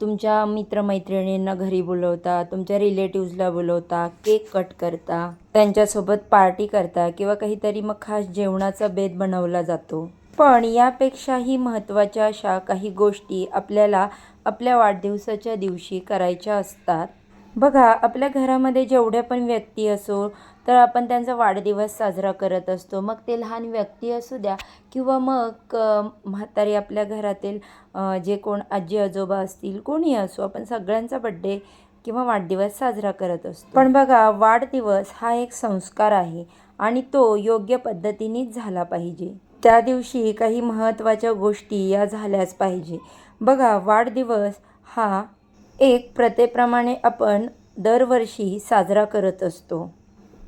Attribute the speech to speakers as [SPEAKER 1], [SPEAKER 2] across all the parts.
[SPEAKER 1] तुमच्या मित्रमैत्रिणींना घरी बोलवता तुमच्या रिलेटिव्जला बोलवता केक कट करता त्यांच्यासोबत पार्टी करता किंवा काहीतरी मग खास जेवणाचा बेद बनवला जातो. पण यापेक्षाही महत्त्वाच्या अशा काही गोष्टी आपल्याला आपल्या वाढदिवसाच्या दिवशी करायच्या असतात. बघा आपल्या घरामध्ये जेवढ्या पण व्यक्ती असो तर आपण त्यांचा वाढदिवस साजरा करत असतो. मग ते लहान व्यक्ती असू द्या किंवा मग म्हातारी आपल्या घरातील जे कोण आजी आजोबा असतील कोणी असो आपण सगळ्यांचा बड्डे किंवा वाढदिवस साजरा करत असतो. पण बघा वाढदिवस हा एक संस्कार आहे आणि तो योग्य पद्धतीनेच झाला पाहिजे. त्या दिवशी काही महत्त्वाच्या गोष्टी या झाल्याच पाहिजे. बघा वाढदिवस हा एक प्रथेप्रमाणे आपण दरवर्षी साजरा करत असतो.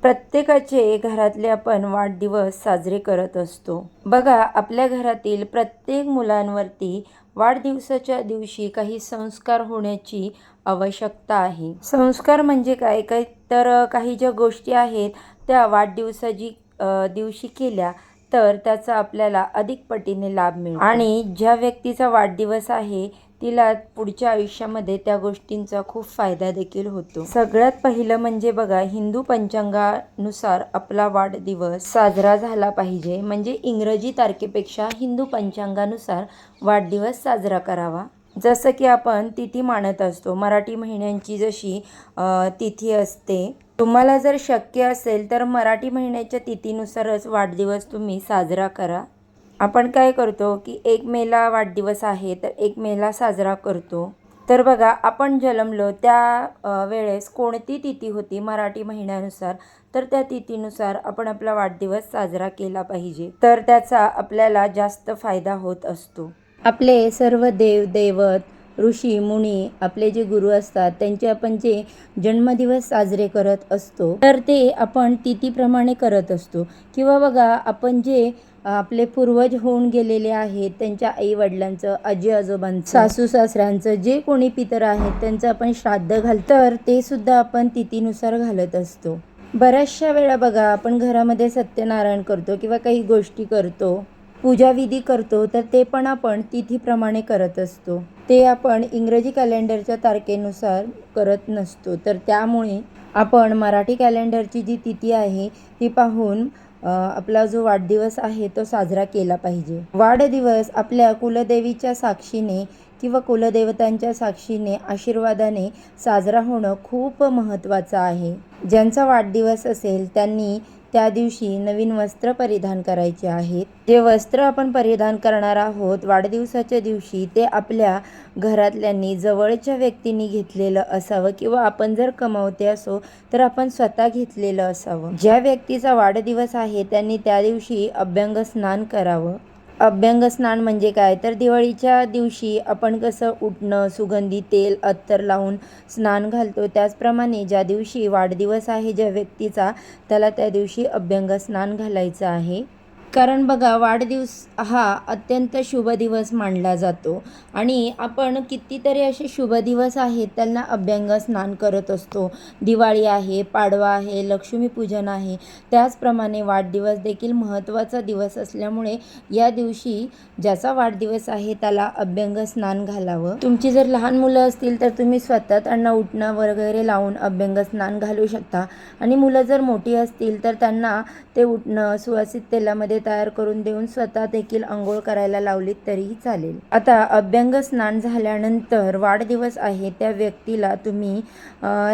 [SPEAKER 1] प्रत्येकाचे घरातले आपण वाढदिवस साजरे करत असतो. बघा आपल्या घरातील प्रत्येक मुलांवरती वाढदिवसाच्या दिवशी काही संस्कार होण्याची आवश्यकता आहे. संस्कार म्हणजे काय? काही तर काही ज्या गोष्टी आहेत त्या वाढदिवसाची दिवशी केल्या तर त्याचा आपल्याला अधिक पटीने लाभ मिळतो. आणि ज्या व्यक्तीचा वाढदिवस आहे तिला पुढच्या आयुष्यामध्ये त्या गोष्टींचा खूप फायदा देखील होतो. सगळ्यात पहिलं म्हणजे बघा हिंदू पंचांगानुसार आपला वाढदिवस साजरा झाला पाहिजे. म्हणजे इंग्रजी तारखेपेक्षा हिंदू पंचांगानुसार वाढदिवस साजरा करावा. जसं की आपण तिथी मानत असतो. मराठी महिन्यांची जशी तिथी असते. तुम्हाला जर शक्य असेल तर मराठी महिन्याच्या तिथीनुसारच वाढदिवस तुम्ही साजरा करा. आपण काय करतो की एक मेला वाढदिवस आहे तर एक मेला साजरा करतो. तर बघा आपण जन्मलो त्या वेळेस कोणती तिथी होती मराठी महिन्यानुसार तर त्या तिथीनुसार आपण आपला वाढदिवस साजरा केला पाहिजे. तर त्याचा आपल्याला जास्त फायदा होत असतो. आपले सर्व देव दैवत ऋषी मुनी आपले जे गुरु असतात त्यांचे आपण जे जन्मदिवस साजरे करत असतो तर ते आपण तिथीप्रमाणे करत असतो. किंवा बघा आपण जे आपले पूर्वज होऊन गेलेले आहेत. त्यांच्या आईवडिलांचं आजी आजोबांचं सासू सासऱ्यांचं जे कोणी पितर आहेत त्यांचं आपण श्राद्ध घाल तर ते सुद्धा आपण तिथीनुसार घालत असतो. बऱ्याचशा वेळा बघा आपण घरामध्ये सत्यनारायण करतो किंवा काही गोष्टी करतो पूजाविधी करतो तर ते पण आपण तिथीप्रमाणे करत असतो. ते आपण इंग्रजी कॅलेंडरच्या तारखेनुसार करत नसतो. तर त्यामुळे आपण मराठी कॅलेंडरची जी तिथी आहे ती पाहून आपला जो वाढदिवस आहे तो साजरा केला पाहिजे. वाढदिवस आपल्या कुलदेवीच्या साक्षीने किंवा कुलदेवतांच्या साक्षीने आशीर्वादाने साजरा होणं खूप महत्त्वाचं आहे. ज्यांचा वाढदिवस असेल त्यांनी त्या दिवशी नवीन वस्त्र परिधान करायचे आहेत. जे वस्त्र आपण परिधान करणार आहोत वाढदिवसाच्या दिवशी ते आपल्या घरातल्यांनी जवळच्या व्यक्तींनी घेतलेलं असावं किंवा आपण जर कमावते असो तर आपण स्वतः घेतलेलं असावं. ज्या व्यक्तीचा वाढदिवस आहे त्यांनी त्या दिवशी अभ्यंग स्नान करावं. अभ्यंग स्नान म्हणजे काय? तर दिवाळीच्या दिवशी आपण कसं उठणं सुगंधी तेल अत्तर लावून स्नान घालतो. त्याचप्रमाणे ज्या दिवशी वाढदिवस आहे ज्या व्यक्तीचा त्याला त्या दिवशी अभ्यंग स्नान घालायचं आहे. कारण बघा वाढदिवस हा अत्यंत शुभ दिवस मानला जातो. आणि आपण कितीतरी असे शुभ दिवस आहेत त्यांना अभ्यंग स्नान करत असतो. दिवाळी आहे पाडवा आहे लक्ष्मीपूजन आहे. त्याचप्रमाणे वाढदिवस देखील महत्त्वाचा दिवस असल्यामुळे या दिवशी ज्याचा वाढदिवस आहे त्याला अभ्यंग स्नान घालावं. तुमची जर लहान मुलं असतील तर तुम्ही स्वतः त्यांना उठणं वगैरे लावून अभ्यंग स्नान घालू शकता. आणि मुलं जर मोठी असतील तर त्यांना ते उठणं सुवासित तेलामध्ये तयार करून देऊन स्वतः देखील आंघोळ करायला लावलीत तरीही चालेल. आता अभ्यंग स्नान झाल्यानंतर वाढदिवस आहे त्या व्यक्तीला तुम्ही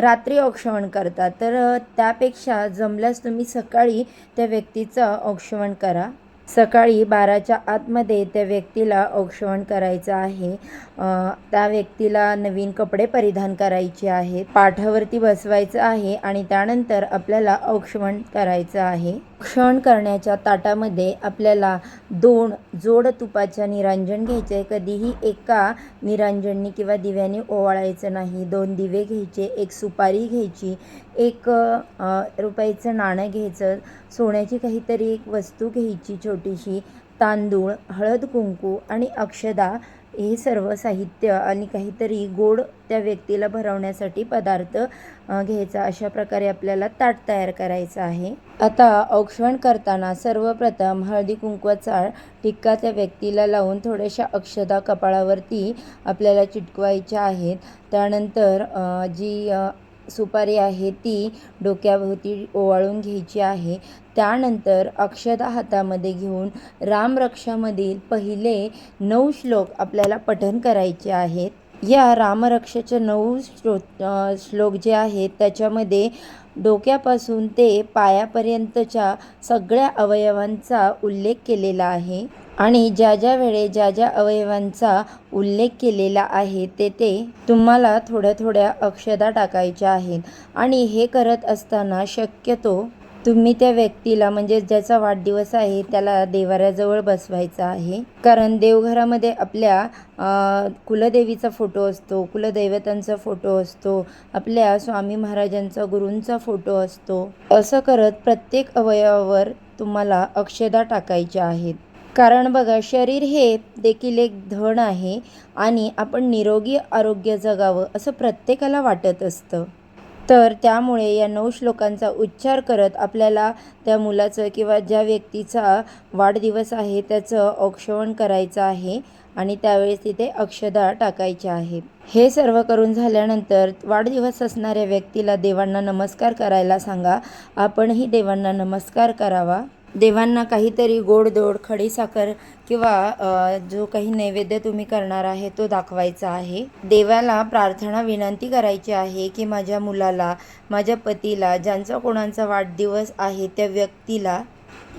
[SPEAKER 1] रात्री औक्षवण करता. तर त्यापेक्षा जमल्यास तुम्ही सकाळी त्या व्यक्तीचं औक्षवण करा. सकाळी बाराच्या आतमध्ये त्या व्यक्तीला औक्षवण करायचं आहे. त्या व्यक्तीला नवीन कपडे परिधान करायचे आहेत पाठावरती बसवायचं आहे आणि त्यानंतर आपल्याला औक्षवण करायचं आहे. क्षण करण्याच्या ताटामध्ये आपल्याला दोन जोड तुपाच्या निरांजन घ्यायचे कधीही एका निरांजननी किंवा दिव्याने ओवाळायचं नाही. दोन दिवे घ्यायचे एक सुपारी घ्यायची एक रुपयाचं नाणं घ्यायचं सोन्याची काहीतरी एक वस्तू घ्यायची छोटीशी तांदूळ हळद कुंकू आणि अक्षदा हे सर्व साहित्य आणि काहीतरी गोड त्या व्यक्तीला भरवण्यासाठी पदार्थ घ्यायचा. अशा प्रकारे आपल्याला ताट तयार करायचं आहे. आता औक्षण करताना सर्वप्रथम हळदी कुंकवाचा टिक्का त्या व्यक्तीला लावून थोड्याशा अक्षदा कपाळावरती आपल्याला चिटकवायच्या आहेत. त्यानंतर जी सुपारी आहे ती डोक्याभोवती ओवाळून घ्यायची आहे. त्यानंतर अक्षदा हातामध्ये घेऊन रामरक्षामधील पहिले नऊ श्लोक आपल्याला पठण करायचे आहेत. या रामरक्षाचे नऊ श्लो श्लोक जे आहेत त्याच्यामध्ये डोक्यापासून ते पायापर्यंतच्या सगळ्या अवयवांचा उल्लेख केलेला आहे. आणि ज्या ज्या वेळे ज्या ज्या अवयवांचा उल्लेख केलेला आहे ते ते तुम्हाला थोड्या थोड्या अक्षदा टाकायच्या आहेत. आणि हे करत असताना शक्यतो तुम्ही त्या व्यक्तीला म्हणजे ज्याचा वाढदिवस आहे त्याला देवाऱ्याजवळ बसवायचा आहे. कारण देवघरामध्ये आपल्या कुलदेवीचा फोटो असतो कुलदैवतांचा फोटो असतो आपल्या स्वामी महाराजांचा गुरूंचा फोटो असतो. असं करत प्रत्येक अवयवावर तुम्हाला अक्षदा टाकायच्या आहेत. कारण बघा शरीर हे देखील एक धन आहे आणि आपण निरोगी आरोग्य जगावं असं प्रत्येकाला वाटत असतं. तर त्यामुळे या नऊ श्लोकांचा उच्चार करत आपल्याला त्या मुलाचं किंवा ज्या व्यक्तीचा वाढदिवस आहे त्याचं औक्षवण करायचं आहे आणि त्यावेळेस तिथे अक्षदा टाकायच्या आहे. हे सर्व करून झाल्यानंतर वाढदिवस असणाऱ्या व्यक्तीला देवांना नमस्कार करायला सांगा. आपणही देवांना नमस्कार करावा. देवांना काहीतरी गोडधोड खडीसाखर किंवा जो काही नैवेद्य तुम्ही करणार आहे तो दाखवायचा आहे. देवाला प्रार्थना विनंती करायची आहे की माझ्या मुलाला माझ्या पतीला ज्यांचा कोणाचा वाढदिवस आहे त्या व्यक्तीला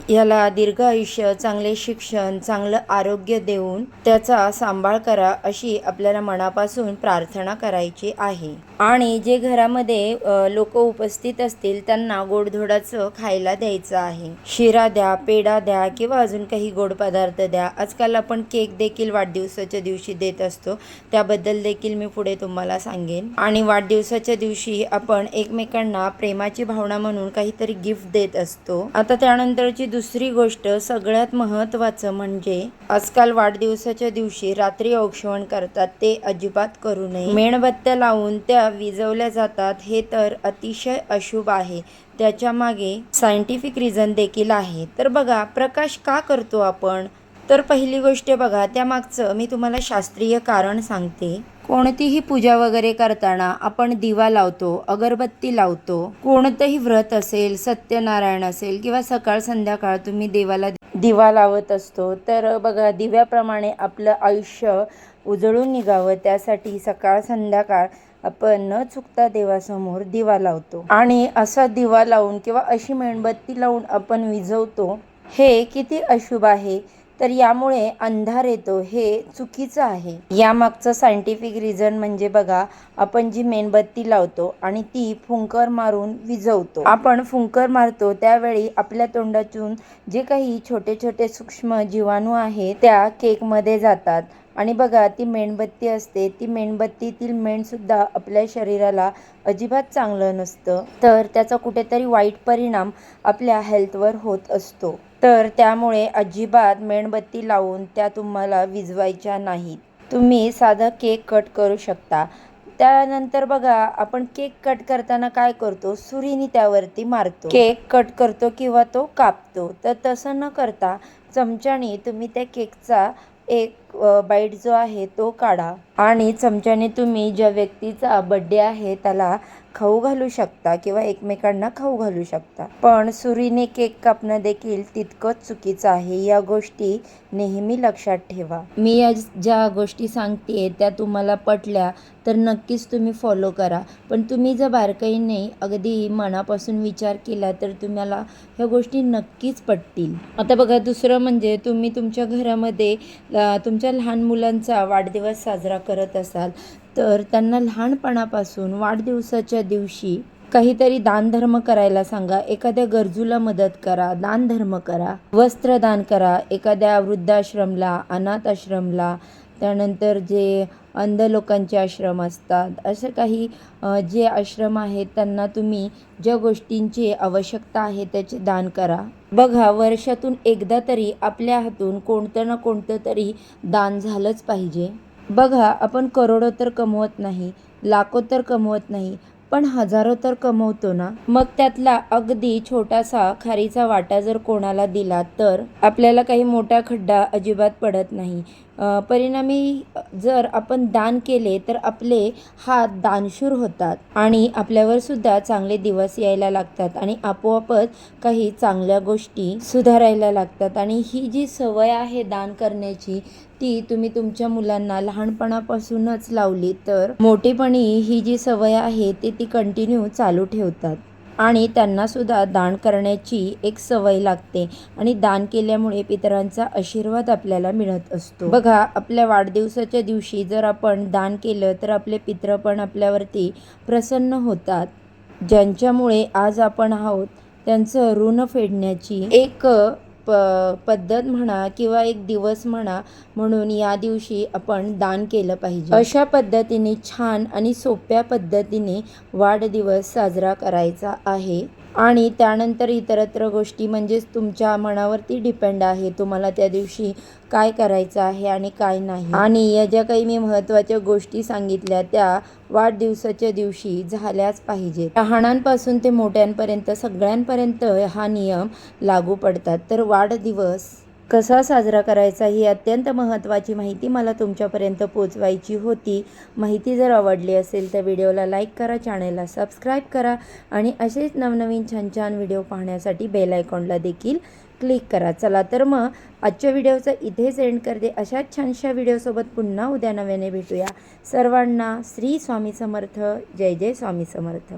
[SPEAKER 1] याला दीर्घ आयुष्य चांगले शिक्षण चांगलं आरोग्य देऊन त्याचा सांभाळ करा अशी आपल्याला मनापासून प्रार्थना करायची आहे. आणि जे घरामध्ये लोक उपस्थित असतील त्यांना गोडधोडाचं खायला द्यायचं आहे. शिरा द्या पेढा द्या किंवा अजून काही गोड पदार्थ द्या. आजकाल आपण केक देखील वाढदिवसाच्या दिवशी देत असतो. त्याबद्दल देखील मी पुढे तुम्हाला सांगेन. आणि वाढदिवसाच्या दिवशी आपण एकमेकांना प्रेमाची भावना म्हणून काहीतरी गिफ्ट देत असतो. आता त्यानंतरची दुसरी गोष्ट सगळ्यात महत्त्वाचं म्हणजे आजकाल वाढदिवसाच्या दिवशी रात्री औक्षवण करतात ते अजिबात करू नये. मेणबत्त्या लावून त्या विजवल्या जातात हे तर अतिशय अशुभ आहे. त्याच्यामागे सायंटिफिक रिझन देखील आहे. तर बघा प्रकाश का करतो आपण? तर पहिली गोष्ट बघा त्यामागचं मी तुम्हाला शास्त्रीय कारण सांगते. कोणतीही पूजा वगैरे करताना आपण दिवा लावतो अगरबत्ती लावतो कोणतंही व्रत असेल सत्यनारायण असेल किंवा सकाळ संध्याकाळ तुम्ही देवाला दिवा लावत असतो तर बघा दिव्याप्रमाणे आपलं आयुष्य उजळून निघावं त्यासाठी सकाळ संध्याकाळ आपण न चुकता देवासमोर दिवा लावतो. आणि असा दिवा लावून किंवा अशी मेणबत्ती लावून आपण विझवतो हे किती अशुभ आहे तर यामुळे अंधार येतो हे चुकीचं आहे. यामागचं सायंटिफिक रिझन म्हणजे बघा आपण जी मेणबत्ती लावतो आणि ती फुंकर मारून विझवतो. आपण फुंकर मारतो त्यावेळी आपल्या तोंडातून जे काही छोटे छोटे सूक्ष्म जीवाणू आहेत त्या केकमध्ये जातात. आणि बघा ती मेणबत्ती असते ती मेणबत्तीतील मेणसुद्धा आपल्या शरीराला अजिबात चांगलं नसतं. तर त्याचा कुठेतरी वाईट परिणाम आपल्या हेल्थवर होत असतो. तर त्यामुळे अजिबात मेणबत्ती लावून त्या तुम्हाला विजवायच्या नाहीत. तुम्ही साधं केक कट करू शकता. त्यानंतर बघा आपण केक कट करताना काय करतो? सुरीने त्यावरती मारतो. केक कट करतो किंवा तो कापतो. तर तसं न करता चमच्याने तुम्ही त्या केकचा एक बाईट जो आहे तो काढा. आणि चमच्याने तुम्ही ज्या व्यक्तीचा बड्डे आहे त्याला खाऊ घालू शकता किंवा एकमेकांना खाऊ घालू शकता. पण सुरीने केक कापणं देखील तितकंच चुकीचं आहे. या गोष्टी नेहमी लक्षात ठेवा. मी या ज्या गोष्टी सांगते त्या तुम्हाला पटल्या तर नक्कीच तुम्ही फॉलो करा. पण तुम्ही जर बारकाईने अगदी मनापासून विचार केला तर तुम्हाला ह्या गोष्टी नक्कीच पटतील. आता बघा दुसरं म्हणजे तुम्ही तुमच्या घरामध्ये तुमच्या तुमच्या लहान मुलांचा वाढदिवस साजरा करत असाल तर त्यांना लहानपणापासून वाढदिवसाच्या दिवशी काहीतरी दानधर्म करायला सांगा. एखाद्या गरजूला मदत करा दानधर्म करा. वस्त्रदान करा. एखाद्या वृद्धाश्रमला अनाथ आश्रमला त्यानंतर जे अंध लोकांचे आश्रम असतात. असं काही जे आश्रम आहेत त्यांना तुम्ही ज्या गोष्टींची आवश्यकता आहे त्याचे दान करा. बघा वर्षातून एकदा तरी आपल्या हातून कोणतं ना कोणतं तरी दान झालंच पाहिजे. बघा आपण करोडो तर कमवत नाही लाखो तर कमवत नाही पण हजारो तर कमवतो ना? मग त्यातला अगदी छोटासा खारीचा वाटा जर कोणाला दिला तर? आपल्याला काही मोठा खड्डा अजिबात पडत नाही. परिणामी जर आपण दान केले तर आपले हात दानशूर होतात आणि आपल्यावर सुद्धा चांगले दिवस यायला लागतात आणि आपोआपच काही चांगल्या गोष्टी सुधारायला लागतात. आणि ही जी सवय आहे दान करण्याची ती तुम्ही तुमच्या मुलांना लहानपणापासूनच लावली तर मोठेपणी ही जी सवय आहे ती ती कंटिन्यू चालू ठेवतात. आणि त्यांनासुद्धा दान करण्याची एक सवय लागते. आणि दान केल्यामुळे पितरांचा आशीर्वाद आपल्याला मिळत असतो. बघा आपल्या वाढदिवसाच्या दिवशी जर आपण दान केलं तर आपले पित्र पण आपल्यावरती प्रसन्न होतात. ज्यांच्यामुळे आज आपण आहोत त्यांचं ऋण फेडण्याची एक प पद्धत म्हणा किंवा एक दिवस म्हणा म्हणून या दिवशी आपण दान केलं पाहिजे. अशा पद्धतीने छान आणि सोप्या पद्धतीने वाढदिवस साजरा करायचा आहे. आणि त्यानंतर इतरत्र गोष्टी म्हणजेच तुमच्या मनावरती डिपेंड आहे. तुम्हाला त्या दिवशी काय करायचं आहे आणि काय नाही. आणि या ज्या काही मी महत्त्वाच्या गोष्टी सांगितल्या त्या वाढदिवसाच्या दिवशी झाल्याच पाहिजेत. लहानांपासून ते मोठ्यांपर्यंत सगळ्यांपर्यंत हा नियम लागू पडतात. तर वाढदिवस कसा साजरा करायचा ही अत्यंत महत्त्वाची माहिती मला तुमच्यापर्यंत पोचवायची होती. माहिती जर आवडली असेल तर व्हिडिओला लाईक करा चॅनलला सबस्क्राईब करा आणि असेच नवनवीन छान छान व्हिडिओ पाहण्यासाठी बेल आयकॉनला देखील क्लिक करा. चला तर मग आजच्या व्हिडिओचं इथेच एंड करते. अशाच छानशा व्हिडिओसोबत पुन्हा उद्या नव्याने भेटूया. सर्वांना श्री स्वामी समर्थ. जय जय स्वामी समर्थ.